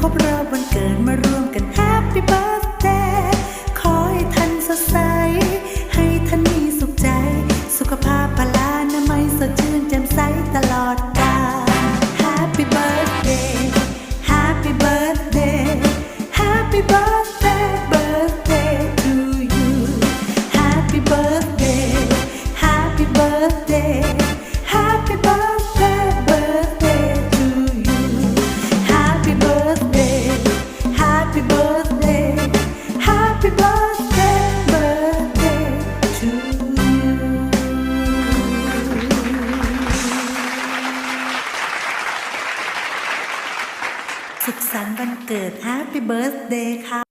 ครบรอบวันเกิดมาร่วมกันแฮปปี้เบิร์ สันต์วันเกิด Happy Birthday ค่ะ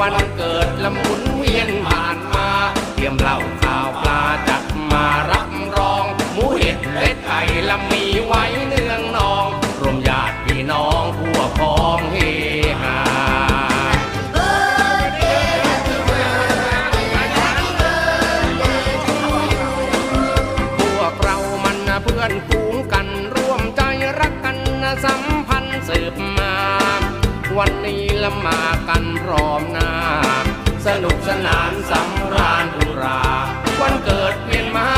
วันเกิดละหมุนเวียนผ่านมา เตรียมเหล้าข้าวปลาจัดมารับรอง หมูเห็ดเล็ดไก่ละมีไว้เนืองนองรวมญาติพี่น้องทั่วพ้องเฮฮาพวกเรามันนะเพื่อนฝูงกันร่วมใจรักกันนะสัมพันธ์สืบมา วันนี้ ละมากันพร้อมหน้า สนุกสนานสำราญอุรา วันเกิดเปลี่ยนมา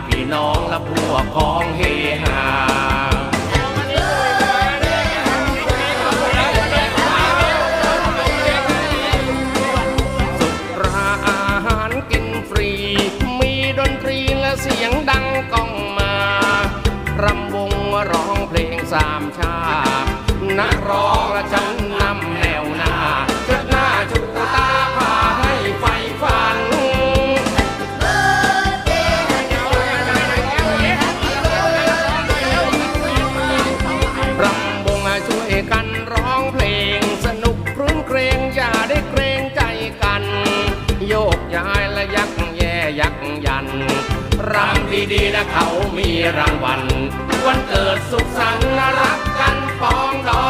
ติพี่น้องและพวกพ้องเฮฮาสุราอาหารกินฟรี มีดนตรีและเสียงดังก้องมารำวงร้องเพลงสามชาตินักร้องและฉัน นะเขามีรางวัลวันเกิดสุขสันต์รักกันปองดอง